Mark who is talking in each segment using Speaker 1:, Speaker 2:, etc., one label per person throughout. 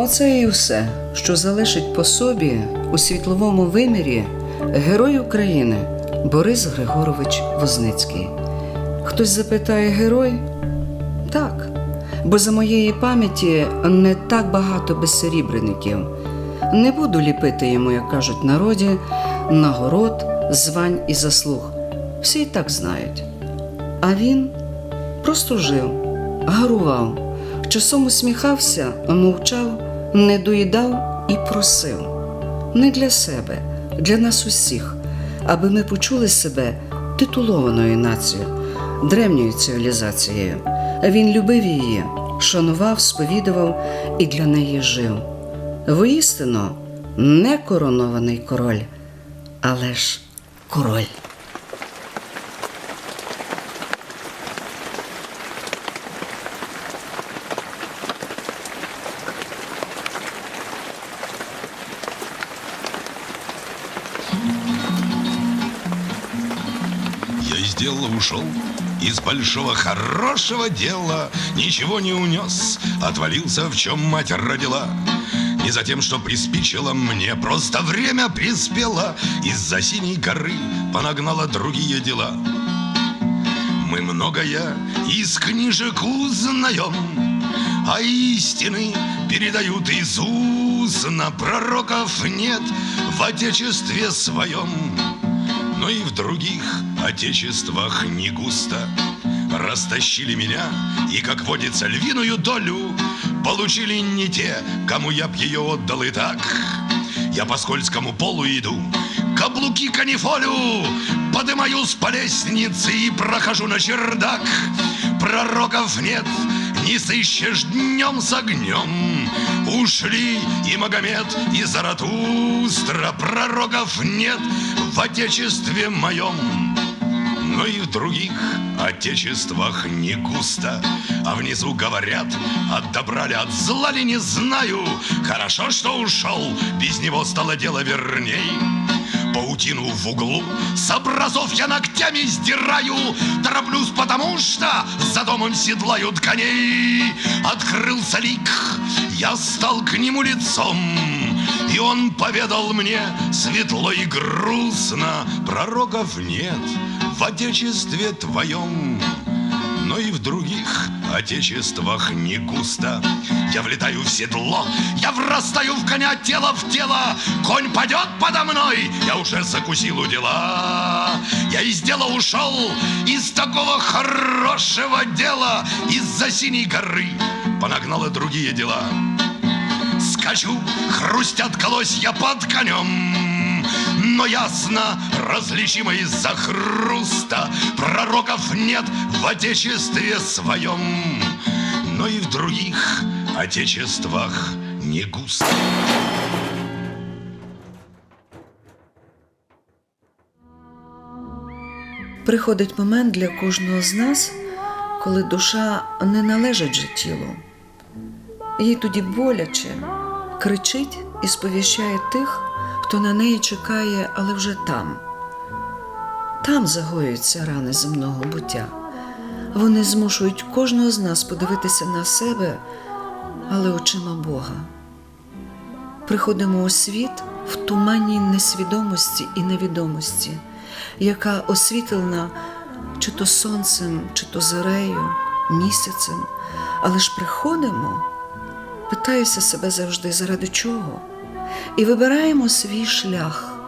Speaker 1: Оце і все, що залишить по собі у світловому вимірі герой України Борис Григорович Возницький. Хтось запитає герой? Так, бо за моєї пам'яті не так багато безсерібреників. Не буду ліпити йому, як кажуть народі, нагород, звань і заслуг. Всі і так знають. А він просто жив, гарував, часом усміхався, мовчав, не доїдав і просив. Не для себе, для нас усіх, аби ми почули себе титулованою нацією, древньою цивілізацією. Він любив її, шанував, сповідував і для неї жив. Воістину, не коронований король, але ж король.
Speaker 2: Большого хорошего дела Ничего не унес, отвалился, в чем мать родила. Не за тем, что приспичило мне, просто время приспело. Из-за синей горы понагнало другие дела. Мы многое из книжек узнаем А истины передают из устно Пророков нет в отечестве своем но и в других отечествах не густо Растащили меня и, как водится, львиную долю Получили не те, кому я б ее отдал и так. Я по скользкому полу иду, каблуки канифолю Подымаюсь по лестнице и прохожу на чердак. Пророков нет, не сыщешь днем с огнем Ушли и Магомед, и Заратустра Пророков нет в отечестве моем но и в других отечествах не густо. А внизу говорят, от добра ли, от зла ли, не знаю Хорошо, что ушел, без него стало дело верней. Паутину в углу с образов я ногтями сдираю. Тороплюсь, потому что за домом седлают коней. Открылся лик, я стал к нему лицом. И он поведал мне светло и грустно Пророков нет в отечестве твоем но и в других отечествах не густо. Я влетаю в седло, я врастаю в коня тело в тело Конь падет подо мной, я уже закусил у дела. Я из дела ушел, из такого хорошего дела Из-за синей горы понагнала другие дела. Скачу, хрустят колосья под конем но ясно различимо из-за хруста Пророков нет в отечестве своем Но и в других отечествах не густо
Speaker 1: Приходить момент для кожного з нас, коли душа не належить же тілу. Їй тоді боляче, кричить і сповіщає тих, хто на неї чекає, але вже там. Там загоюються рани земного буття. Вони змушують кожного з нас подивитися на себе, але очима Бога. Приходимо у світ в туманній несвідомості і невідомості, яка освітлена чи то сонцем, чи то зорею, місяцем, але ж приходимо, питаюся себе завжди, заради чого, і вибираємо свій шлях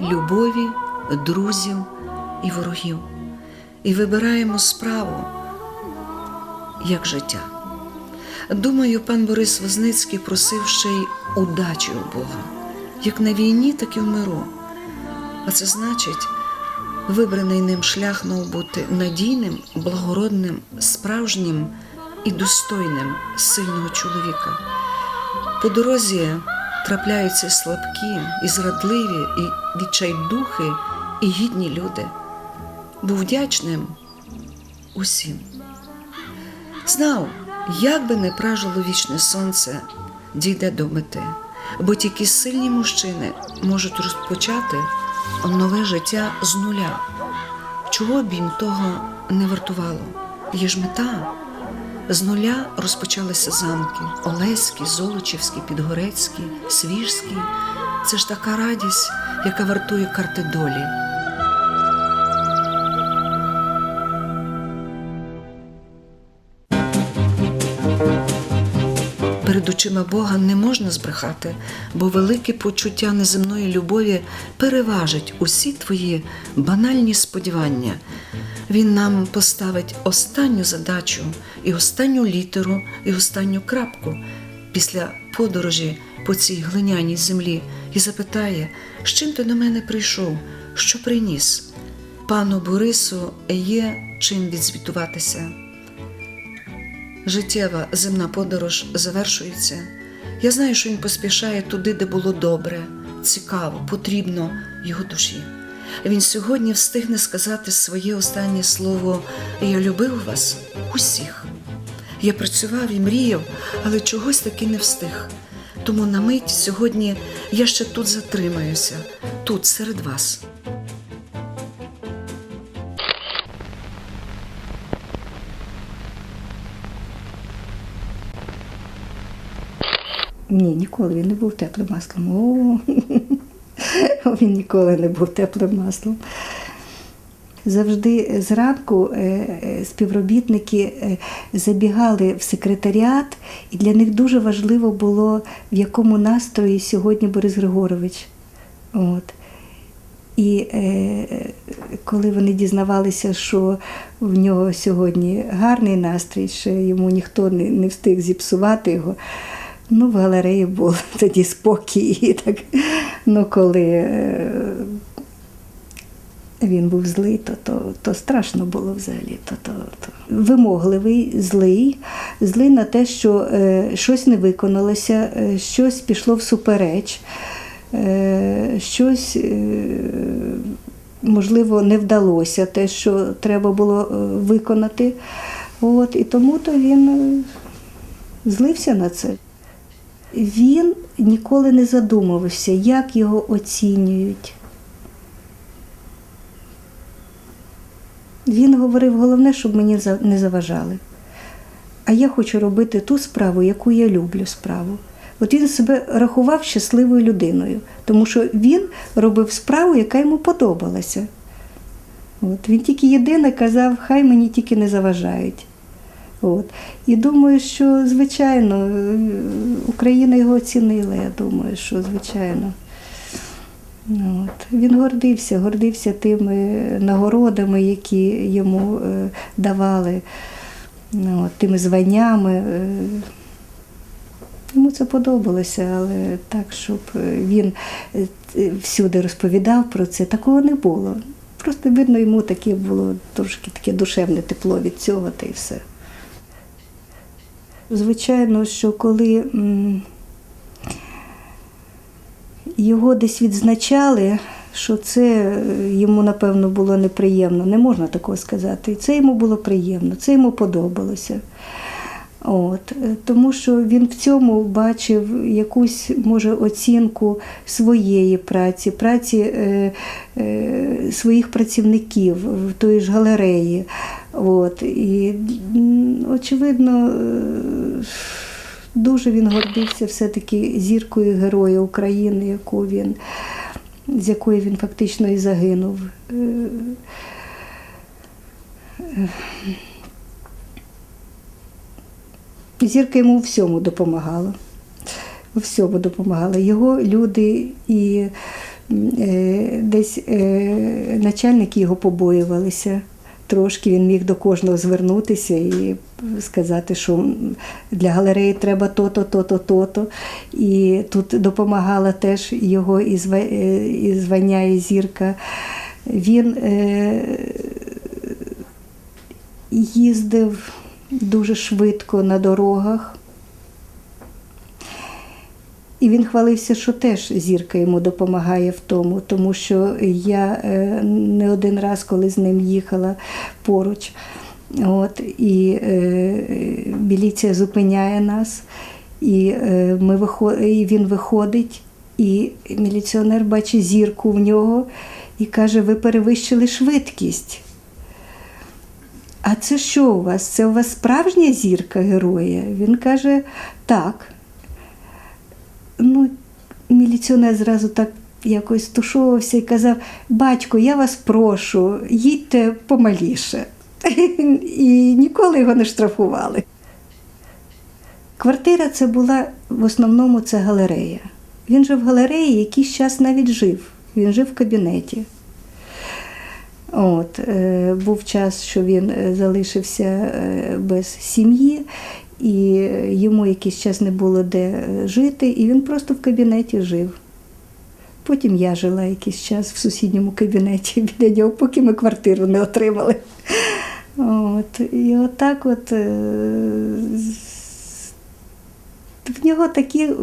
Speaker 1: любові, друзів і ворогів, і вибираємо справу як життя. Думаю, пан Борис Возницький просив ще й удачі у Бога, як на війні, так і в миру. А це значить, вибраний ним шлях мав бути надійним, благородним, справжнім і достойним сильного чоловіка. По дорозі трапляються слабкі і зрадливі, і відчайдухи, і гідні люди. Був вдячним усім. Знав, як би не пражило вічне сонце, дійде до мети, бо тільки сильні мужчини можуть розпочати нове життя з нуля. Чого б їм того не вартувало? Є ж мета, З нуля розпочалися замки Олеський, Золочівський, Підгорецький, Свіжський. Це ж така радість, яка вартує карти долі. Перед очима Бога не можна збрехати, бо велике почуття неземної любові переважить усі твої банальні сподівання. Він нам поставить останню задачу, і останню літеру, і останню крапку після подорожі по цій глиняній землі і запитає, з чим ти до мене прийшов, що приніс. Пану Борису є чим відзвітуватися. Життєва земна подорож завершується. Я знаю, що він поспішає туди, де було добре, цікаво, потрібно його душі. Він сьогодні встигне сказати своє останнє слово Я любив вас усіх. Я працював і мріяв, але чогось таки не встиг. Тому на мить сьогодні я ще тут затримаюся, тут серед вас.
Speaker 3: Ні, ніколи він не був теплим маслом. О, він ніколи не був теплим маслом. Завжди зранку е, е, співробітники е, забігали в секретаріат, і для них дуже важливо було, в якому настрої сьогодні Борис Григорович. От. І е, коли вони дізнавалися, що в нього сьогодні гарний настрій, що йому ніхто не, не встиг зіпсувати його, ну, в галереї був тоді спокій. І так. Ну, коли е, він був злий, то, то, то страшно було взагалі. То, то, то. Вимогливий, злий, злий на те, що е, щось не виконалося, е, щось пішло всупереч, е, щось, е, можливо, не вдалося, те, що треба було е, виконати. От, і тому то він е, злився на це. Він ніколи не задумувався, як його оцінюють. Він говорив, головне, щоб мені не заважали. А я хочу робити ту справу, яку я люблю справу. От він себе рахував щасливою людиною, тому що він робив справу, яка йому подобалася. От. Він тільки єдине казав, хай мені тільки не заважають. От. І думаю, що, звичайно, е, Україна його оцінила, я думаю, що звичайно. От. Він гордився, гордився тими нагородами, які йому е, давали, от, тими званнями. е. Йому це подобалося, але так, щоб він всюди розповідав про це, такого не було. Просто видно, йому таке було трошки таке душевне тепло від цього, та й все. Звичайно, що коли його десь відзначали, що це е, йому, напевно, було неприємно. Не можна такого сказати. І це йому було приємно, це йому подобалося. От, е, тому що він в цьому бачив якусь, може, оцінку своєї праці, праці е, е, своїх працівників в тої ж галереї. От, і, очевидно, е, дуже він гордився все-таки зіркою Героя України, яку він, з якої він фактично і загинув. Е, е, Зірка йому у всьому допомагала. У всьому допомагала. Його люди і е, десь е, начальники його побоювалися. Трошки він міг до кожного звернутися і сказати, що для галереї треба то-то, то-то, то-то. І тут допомагала теж його і е, звання, і зірка. Він е, їздив дуже швидко на дорогах. І він хвалився, що теж зірка йому допомагає в тому, тому що я е, не один раз, коли з ним їхала поруч, от, і е, міліція зупиняє нас, і, е, ми виход... і він виходить, і міліціонер бачить зірку в нього і каже: ви перевищили швидкість. а це що у вас? Це у вас справжня зірка героя? Він каже, так. Ну, міліціонер зразу так якось тушувався і казав: батько, я вас прошу, їдьте помаліше. І ніколи його не штрафували. Квартира це була в основному це галерея. Він жив в галереї, якийсь час навіть жив. Він жив в кабінеті. От, е, був час, що він е, залишився е, без сім'ї, і е, йому якийсь час не було де е, жити, і він просто в кабінеті жив. Потім я жила якийсь час в сусідньому кабінеті біля нього, поки ми квартиру не отримали. От, і отак от. е, з- в нього такі е,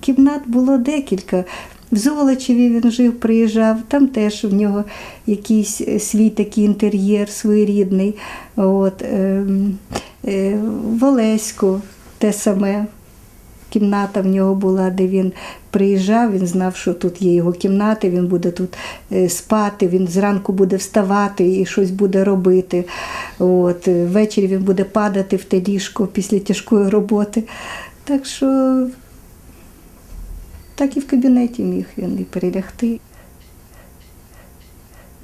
Speaker 3: кімнат було декілька. В Золочеві він жив, приїжджав, там теж в нього якийсь е, свій такий інтер'єр своєрідний. От, ем, е, в Олеську те саме. Кімната в нього була, де він приїжджав, він знав, що тут є його кімната, він буде тут е, спати, він зранку буде вставати і щось буде робити. От, е, ввечері він буде падати в те ліжко після тяжкої роботи. Так що так і в кабінеті міг він і перелягти.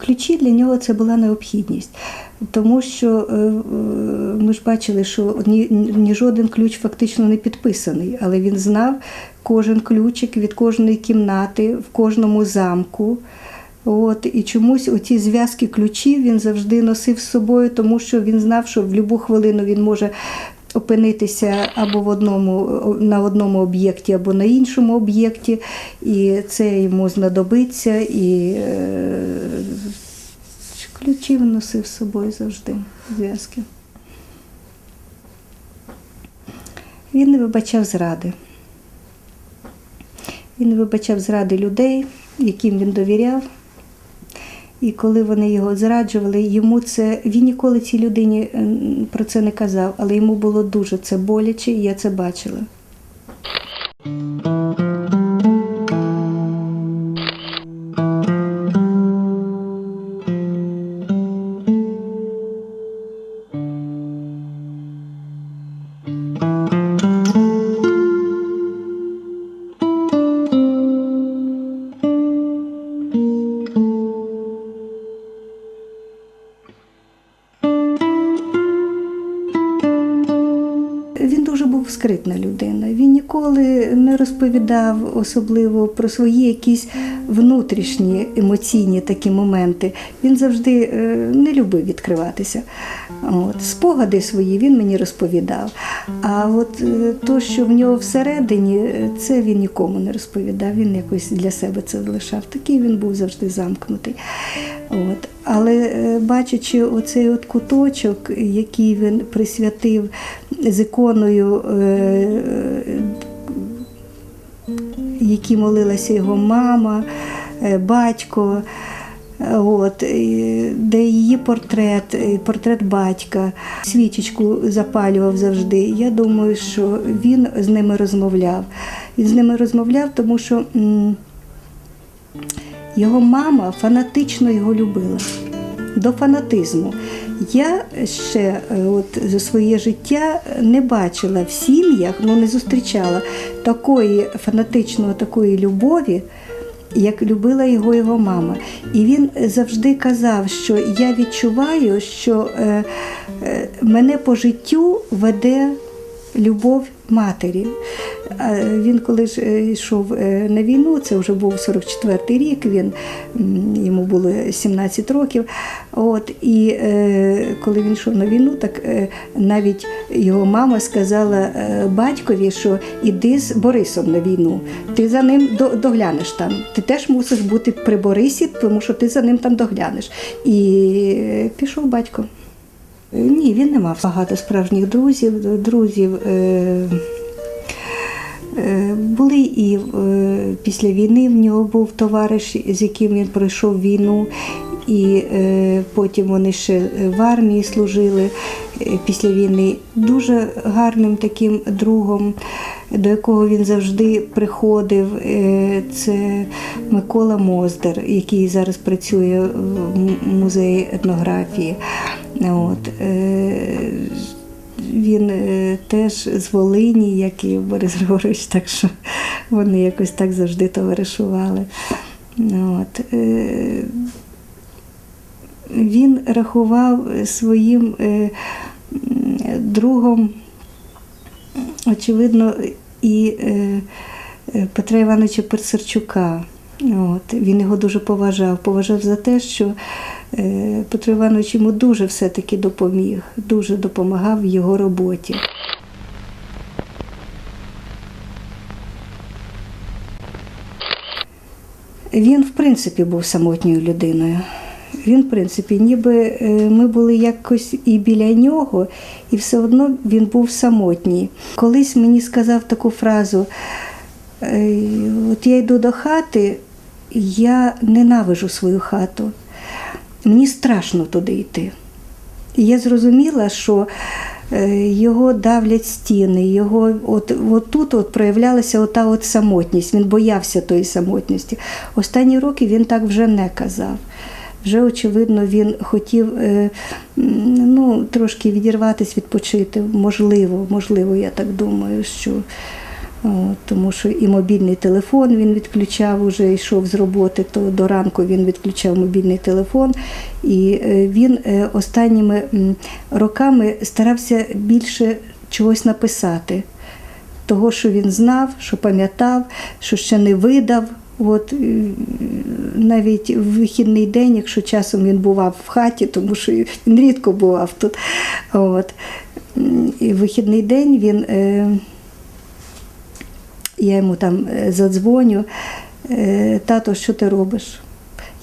Speaker 3: Ключі для нього це була необхідність, тому що е, е, ми ж бачили, що ні, ні жоден ключ фактично не підписаний, але він знав кожен ключик від кожної кімнати в кожному замку. От, і чомусь оці зв'язки ключів він завжди носив з собою, тому що він знав, що в будь-яку хвилину він може опинитися або в одному, на одному об'єкті, або на іншому об'єкті, і це йому знадобиться. І е, ключі носив з собою завжди, зв'язки. Він не вибачав зради. Він не вибачав зради людей, яким він довіряв. І коли вони його зраджували, йому це він ніколи цій людині про це не казав, але йому було дуже це боляче, і я це бачила. Був людина. Він ніколи не розповідав особливо про свої якісь внутрішні емоційні такі моменти. Він завжди е, не любив відкриватися. От. Спогади свої він мені розповідав. А от е, то, що в нього всередині, е, це він нікому не розповідав. Він якось для себе це залишав. Такий він був завжди замкнутий. От. Але бачачи оцей от куточок, який він присвятив з іконою, е, якій молилася його мама, е, батько. От, де її портрет, портрет батька, свічечку запалював завжди. Я думаю, що він з ними розмовляв. Він з ними розмовляв, тому що його мама фанатично його любила. До фанатизму. Я ще е, от, за своє життя не бачила в сім'ях, ну не зустрічала такої фанатичної такої любові, як любила його його мама. І він завжди казав, що я відчуваю, що е, е, мене по життю веде любов матері. Він коли ж е, йшов е, на війну, це вже був 44-й рік, він, йому було 17 років. От, і е, коли він йшов на війну, так навіть його мама сказала батькові, що іди з Борисом на війну, ти за ним доглянеш там. Ти теж мусиш бути при Борисі, тому що ти за ним там доглянеш. І пішов батько. Ні, він не мав багато справжніх друзів. Друзів е, е, були і е, після війни в нього був товариш, з яким він пройшов війну, і е, потім вони ще в армії служили е, після війни. Дуже гарним таким другом, до якого він завжди приходив. е, Це Микола Моздар, який зараз працює в музеї етнографії. От, е, він е, теж з Волині, як і Борис Григорович, так що вони якось так завжди товаришували. От, е, він рахував своїм другом, очевидно, і Петра Івановича Персерчука. От, він його дуже поважав. Поважав за те, що е, Петро Іванович йому дуже все-таки допоміг, дуже допомагав в його роботі. Він, в принципі, був самотньою людиною. Він, в принципі, ніби е, ми були якось і біля нього, і все одно він був самотній. Колись мені сказав таку фразу: от я йду до хати, я ненавижу свою хату. Мені страшно туди йти. І я зрозуміла, що е, його давлять стіни, його от, от тут от проявлялася ота от самотність. Він боявся тої самотності. Останні роки він так вже не казав. Вже, очевидно, він хотів е, ну, трошки відірватися, відпочити. Можливо, можливо, я так думаю, що тому що і мобільний телефон він відключав, уже йшов з роботи, то до ранку він відключав мобільний телефон. І е, він е, останніми роками старався більше чогось написати. Того, що він знав, що пам'ятав, що ще не видав. От, е, навіть в вихідний день, якщо часом він бував в хаті, тому що він рідко бував тут. От, і в вихідний день він. Я йому там е, задзвоню, «Е, тато, що ти робиш?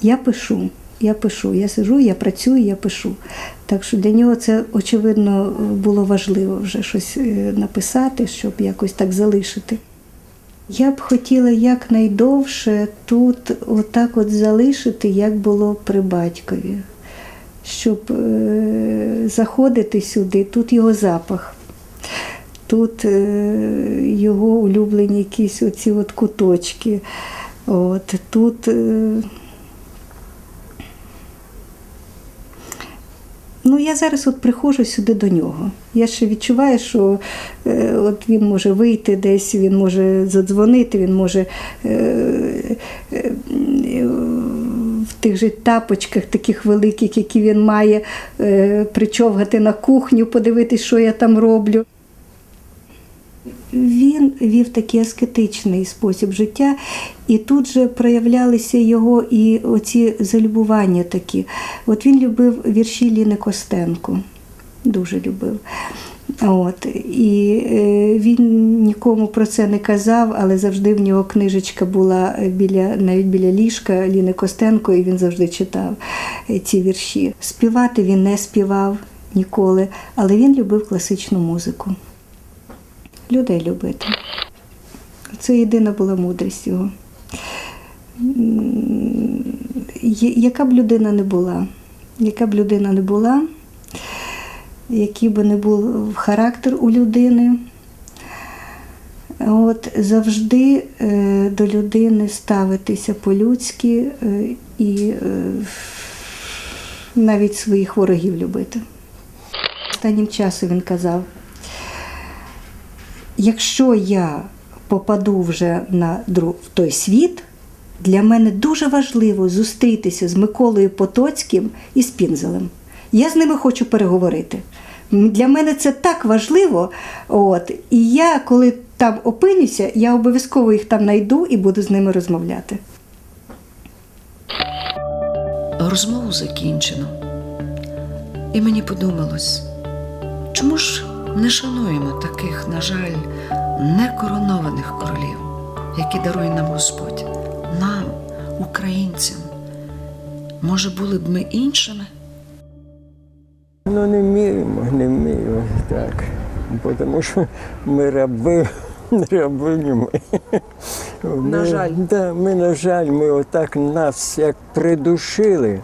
Speaker 3: Я пишу, я пишу, я сижу, я працюю, я пишу. Так що для нього це, очевидно, було важливо вже щось е, написати, щоб якось так залишити. Я б хотіла якнайдовше тут отак от залишити, як було при батькові, щоб заходити сюди, тут його запах. Тут е, його улюблені якісь оці от куточки. От, тут е, ну, я зараз от приходжу сюди до нього. Я ще відчуваю, що е, от він може вийти десь, він може задзвонити, він може в тих же тапочках, таких великих, які він має, причовгати на кухню, подивитись, що я там роблю. Він вів такий аскетичний спосіб життя, і тут же проявлялися його і оці залюбування такі. От він любив вірші Ліни Костенко, дуже любив. От, і е, він нікому про це не казав, але завжди в нього книжечка була біля, навіть біля ліжка Ліни Костенко, і він завжди читав е, ці вірші. Співати він не співав ніколи, але він любив класичну музику людей любити. Це єдина була мудрість його. Яка б людина не була, яка б людина не була, який би не був характер у людини, от, завжди е, до людини ставитися по-людськи е, і е, навіть своїх ворогів любити. Останнім часом він казав, якщо я попаду вже на в той світ, для мене дуже важливо зустрітися з Миколою Потоцьким і з Пінзелем. Я з ними хочу переговорити. Для мене це так важливо. От, і я, коли там опинюся, я обов'язково їх там знайду і буду з ними розмовляти.
Speaker 1: Розмову закінчено. І мені подумалось, чому ж не шануємо таких, на жаль, некоронованих королів, які дарує нам Господь, нам, українцям. Може, були б ми іншими?
Speaker 4: Ну, не вміємо, не вміємо так. Бо Тому що ми раби, рабині ми.
Speaker 5: На жаль.
Speaker 4: Да, ми, на жаль, ми отак нас як придушили.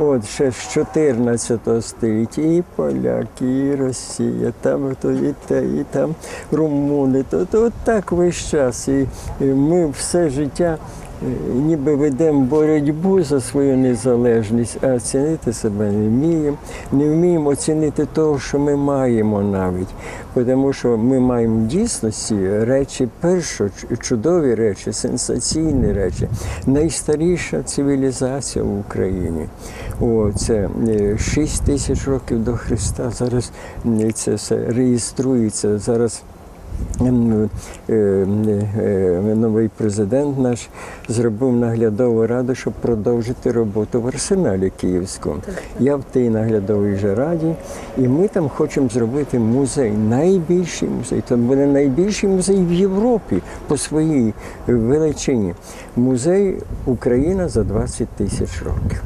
Speaker 4: От ще з 14 століття і поляки, і Росія, там то і те, і там румуни. То, то от так весь час. І, і ми все життя ніби ведемо боротьбу за свою незалежність, а оцінити себе не вміємо. Не вміємо оцінити того, що ми маємо навіть. Тому що ми маємо в дійсності речі першо, чудові речі, сенсаційні речі. Найстаріша цивілізація в Україні. О, це 6 тисяч років до Христа. Зараз е, це все реєструється. Зараз е, е, новий президент наш зробив наглядову раду, щоб продовжити роботу в арсеналі Київському. Я в тій наглядовій же раді, і ми там хочемо зробити музей, найбільший музей. Це буде найбільший музей в Європі по своїй величині. Музей Україна за 20 тисяч років.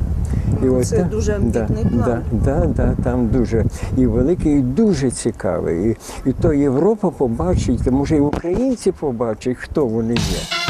Speaker 5: Ну, це
Speaker 4: та-
Speaker 5: дуже
Speaker 4: да,
Speaker 5: план.
Speaker 4: Да, да, да, там дуже і великий, і дуже цікавий. І, і то Європа побачить, може і українці побачать, хто вони є.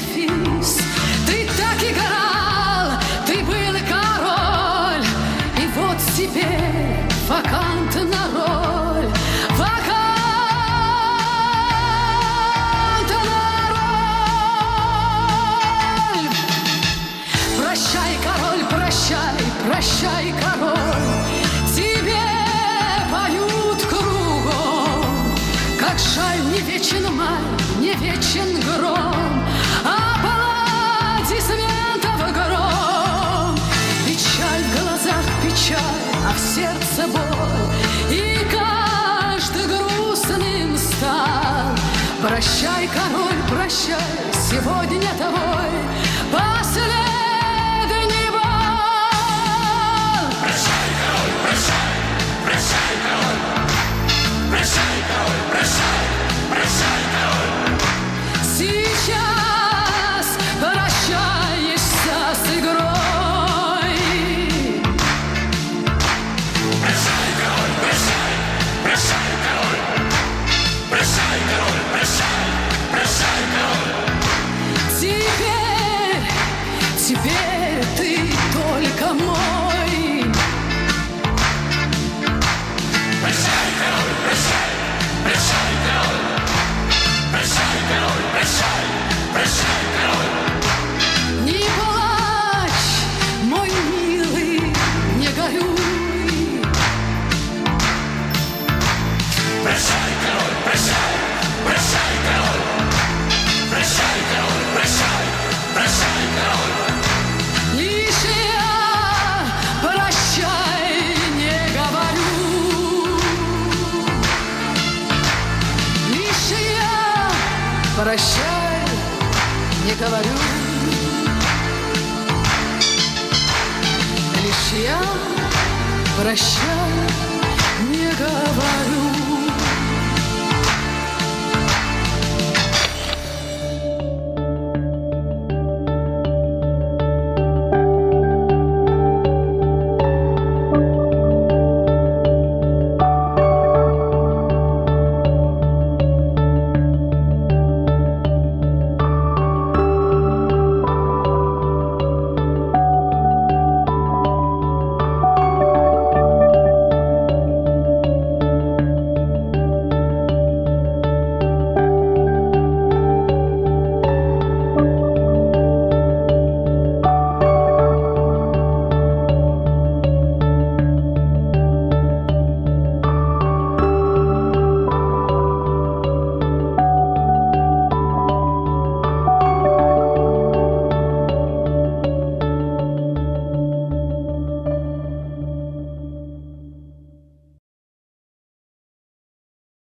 Speaker 6: refuse. Прощай, король, прощай, сегодня твой